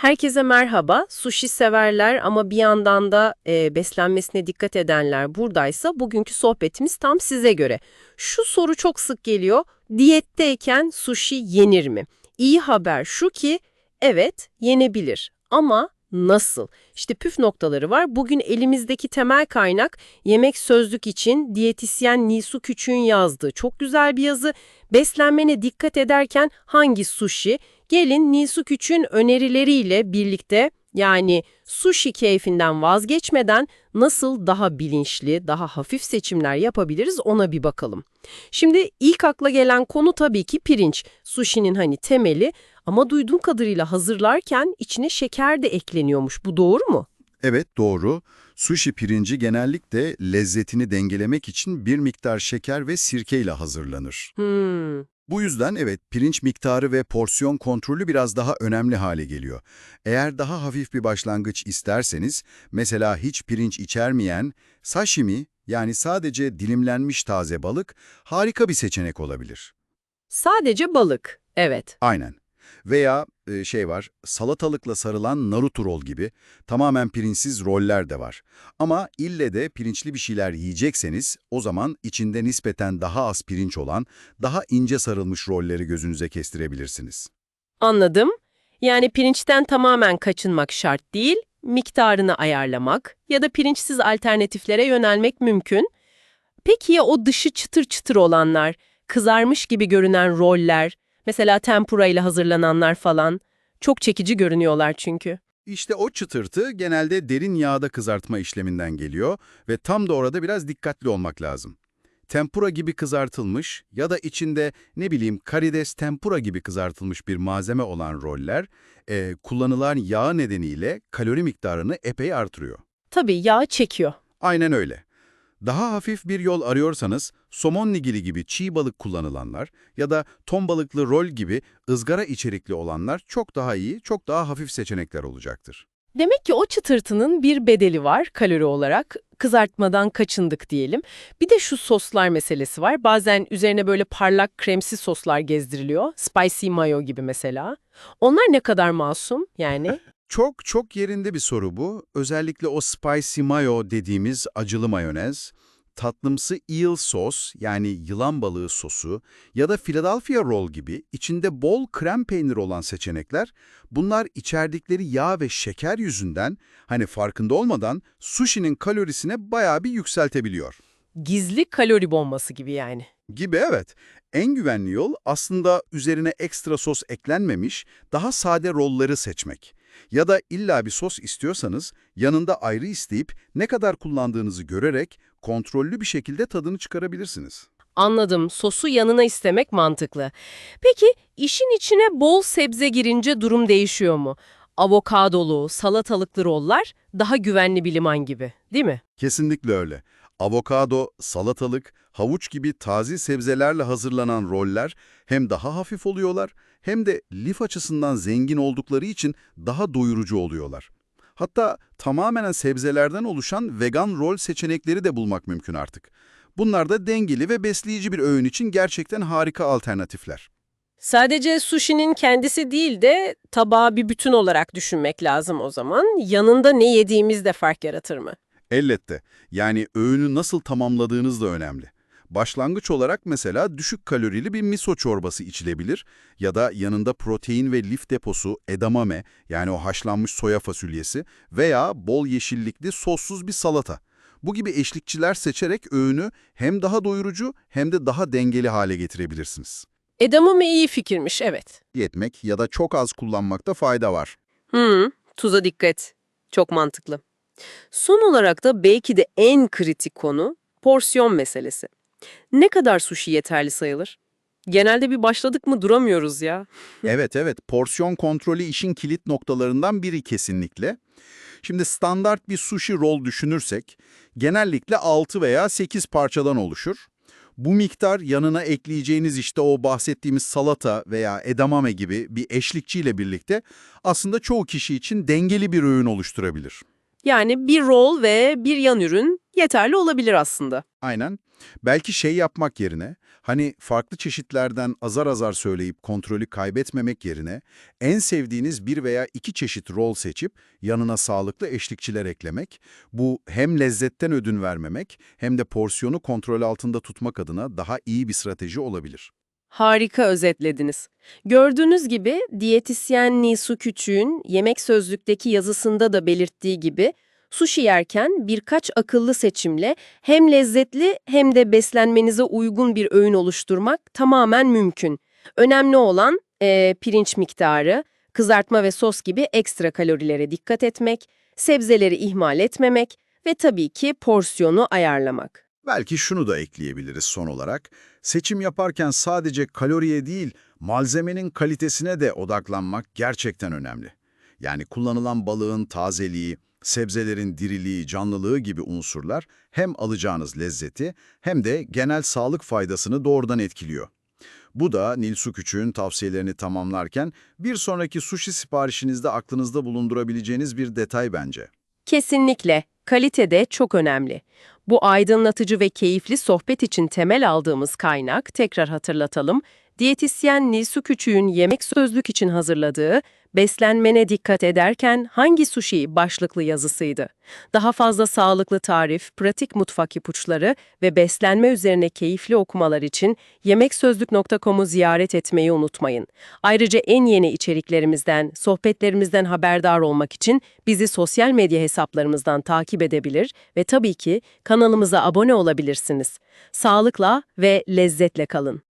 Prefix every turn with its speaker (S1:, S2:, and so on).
S1: Herkese merhaba. Sushi severler ama bir yandan da e, beslenmesine dikkat edenler buradaysa bugünkü sohbetimiz tam size göre. Şu soru çok sık geliyor. Diyetteyken sushi yenir mi? İyi haber şu ki evet yenebilir ama nasıl? İşte püf noktaları var. Bugün elimizdeki temel kaynak Yemek Sözlük için diyetisyen Nisu Küçük'ün yazdığı çok güzel bir yazı. Beslenmene dikkat ederken hangi sushi? Gelin Nisu Küçük'ün önerileriyle birlikte yani sushi keyfinden vazgeçmeden nasıl daha bilinçli, daha hafif seçimler yapabiliriz ona bir bakalım. Şimdi ilk akla gelen konu tabii ki pirinç. Sushi'nin hani temeli ama duyduğum kadarıyla hazırlarken içine şeker de ekleniyormuş. Bu doğru mu?
S2: Evet doğru. Sushi pirinci genellikle lezzetini dengelemek için bir miktar şeker ve sirke ile hazırlanır.
S1: Hmm.
S2: Bu yüzden evet pirinç miktarı ve porsiyon kontrolü biraz daha önemli hale geliyor. Eğer daha hafif bir başlangıç isterseniz, mesela hiç pirinç içermeyen sashimi yani sadece dilimlenmiş taze balık harika bir seçenek olabilir.
S1: Sadece balık. Evet.
S2: Aynen. Veya e, şey var, salatalıkla sarılan Naruto rol gibi tamamen pirinçsiz roller de var. Ama ille de pirinçli bir şeyler yiyecekseniz o zaman içinde nispeten daha az pirinç olan, daha ince sarılmış rolleri gözünüze kestirebilirsiniz.
S1: Anladım. Yani pirinçten tamamen kaçınmak şart değil, miktarını ayarlamak ya da pirinçsiz alternatiflere yönelmek mümkün. Peki ya o dışı çıtır çıtır olanlar, kızarmış gibi görünen roller, mesela tempura ile hazırlananlar falan, çok çekici görünüyorlar çünkü.
S2: İşte o çıtırtı genelde derin yağda kızartma işleminden geliyor ve tam da orada biraz dikkatli olmak lazım. Tempura gibi kızartılmış ya da içinde ne bileyim karides tempura gibi kızartılmış bir malzeme olan roller, e, kullanılan yağ nedeniyle kalori miktarını epey artırıyor.
S1: Tabii yağ çekiyor.
S2: Aynen öyle. Daha hafif bir yol arıyorsanız somon nigiri gibi çiğ balık kullanılanlar ya da ton balıklı rol gibi ızgara içerikli olanlar çok daha iyi, çok daha hafif seçenekler olacaktır.
S1: Demek ki o çıtırtının bir bedeli var kalori olarak. Kızartmadan kaçındık diyelim. Bir de şu soslar meselesi var. Bazen üzerine böyle parlak kremsi soslar gezdiriliyor. Spicy mayo gibi mesela. Onlar ne kadar masum yani?
S2: Çok çok yerinde bir soru bu. Özellikle o spicy mayo dediğimiz acılı mayonez, tatlımsı eel sos yani yılan balığı sosu ya da Philadelphia roll gibi içinde bol krem peynir olan seçenekler, bunlar içerdikleri yağ ve şeker yüzünden hani farkında olmadan sushi'nin kalorisine bayağı bir yükseltebiliyor.
S1: Gizli kalori bombası gibi yani.
S2: Gibi evet. En güvenli yol aslında üzerine ekstra sos eklenmemiş, daha sade rolları seçmek. Ya da illa bir sos istiyorsanız yanında ayrı isteyip ne kadar kullandığınızı görerek kontrollü bir şekilde tadını çıkarabilirsiniz.
S1: Anladım. Sosu yanına istemek mantıklı. Peki işin içine bol sebze girince durum değişiyor mu? Avokadolu, salatalıklı rollar daha güvenli bir liman gibi, değil mi?
S2: Kesinlikle öyle. Avokado, salatalık, havuç gibi taze sebzelerle hazırlanan roller hem daha hafif oluyorlar hem de lif açısından zengin oldukları için daha doyurucu oluyorlar. Hatta tamamen sebzelerden oluşan vegan rol seçenekleri de bulmak mümkün artık. Bunlar da dengeli ve besleyici bir öğün için gerçekten harika alternatifler.
S1: Sadece sushi'nin kendisi değil de tabağı bir bütün olarak düşünmek lazım o zaman. Yanında ne yediğimiz de fark yaratır mı?
S2: Elbette. Yani öğünü nasıl tamamladığınız da önemli. Başlangıç olarak mesela düşük kalorili bir miso çorbası içilebilir ya da yanında protein ve lif deposu edamame yani o haşlanmış soya fasulyesi veya bol yeşillikli sossuz bir salata. Bu gibi eşlikçiler seçerek öğünü hem daha doyurucu hem de daha dengeli hale getirebilirsiniz.
S1: Edamame iyi fikirmiş, evet.
S2: Yetmek ya da çok az kullanmakta fayda var.
S1: Hmm, tuza dikkat. Çok mantıklı. Son olarak da belki de en kritik konu porsiyon meselesi. Ne kadar sushi yeterli sayılır? Genelde bir başladık mı duramıyoruz ya.
S2: Evet evet porsiyon kontrolü işin kilit noktalarından biri kesinlikle. Şimdi standart bir sushi roll düşünürsek genellikle 6 veya 8 parçadan oluşur. Bu miktar yanına ekleyeceğiniz işte o bahsettiğimiz salata veya edamame gibi bir eşlikçiyle birlikte aslında çoğu kişi için dengeli bir öğün oluşturabilir.
S1: Yani bir roll ve bir yan ürün yeterli olabilir aslında.
S2: Aynen. Belki şey yapmak yerine, hani farklı çeşitlerden azar azar söyleyip kontrolü kaybetmemek yerine, en sevdiğiniz bir veya iki çeşit rol seçip yanına sağlıklı eşlikçiler eklemek, bu hem lezzetten ödün vermemek hem de porsiyonu kontrol altında tutmak adına daha iyi bir strateji olabilir.
S1: Harika özetlediniz. Gördüğünüz gibi diyetisyen Nisu Küçük'ün yemek sözlükteki yazısında da belirttiği gibi sushi yerken birkaç akıllı seçimle hem lezzetli hem de beslenmenize uygun bir öğün oluşturmak tamamen mümkün. Önemli olan eee, pirinç miktarı, kızartma ve sos gibi ekstra kalorilere dikkat etmek, sebzeleri ihmal etmemek ve tabii ki porsiyonu ayarlamak.
S2: Belki şunu da ekleyebiliriz son olarak. Seçim yaparken sadece kaloriye değil, malzemenin kalitesine de odaklanmak gerçekten önemli. Yani kullanılan balığın tazeliği, sebzelerin diriliği, canlılığı gibi unsurlar hem alacağınız lezzeti hem de genel sağlık faydasını doğrudan etkiliyor. Bu da Nilsu Küçük'ün tavsiyelerini tamamlarken bir sonraki sushi siparişinizde aklınızda bulundurabileceğiniz bir detay bence.
S1: Kesinlikle. Kalite de çok önemli. Bu aydınlatıcı ve keyifli sohbet için temel aldığımız kaynak, tekrar hatırlatalım, diyetisyen Nilsu Küçük'ün yemek sözlük için hazırladığı Beslenmene dikkat ederken hangi sushi başlıklı yazısıydı. Daha fazla sağlıklı tarif, pratik mutfak ipuçları ve beslenme üzerine keyifli okumalar için yemeksözlük.com'u ziyaret etmeyi unutmayın. Ayrıca en yeni içeriklerimizden, sohbetlerimizden haberdar olmak için bizi sosyal medya hesaplarımızdan takip edebilir ve tabii ki kanalımıza abone olabilirsiniz. Sağlıkla ve lezzetle kalın.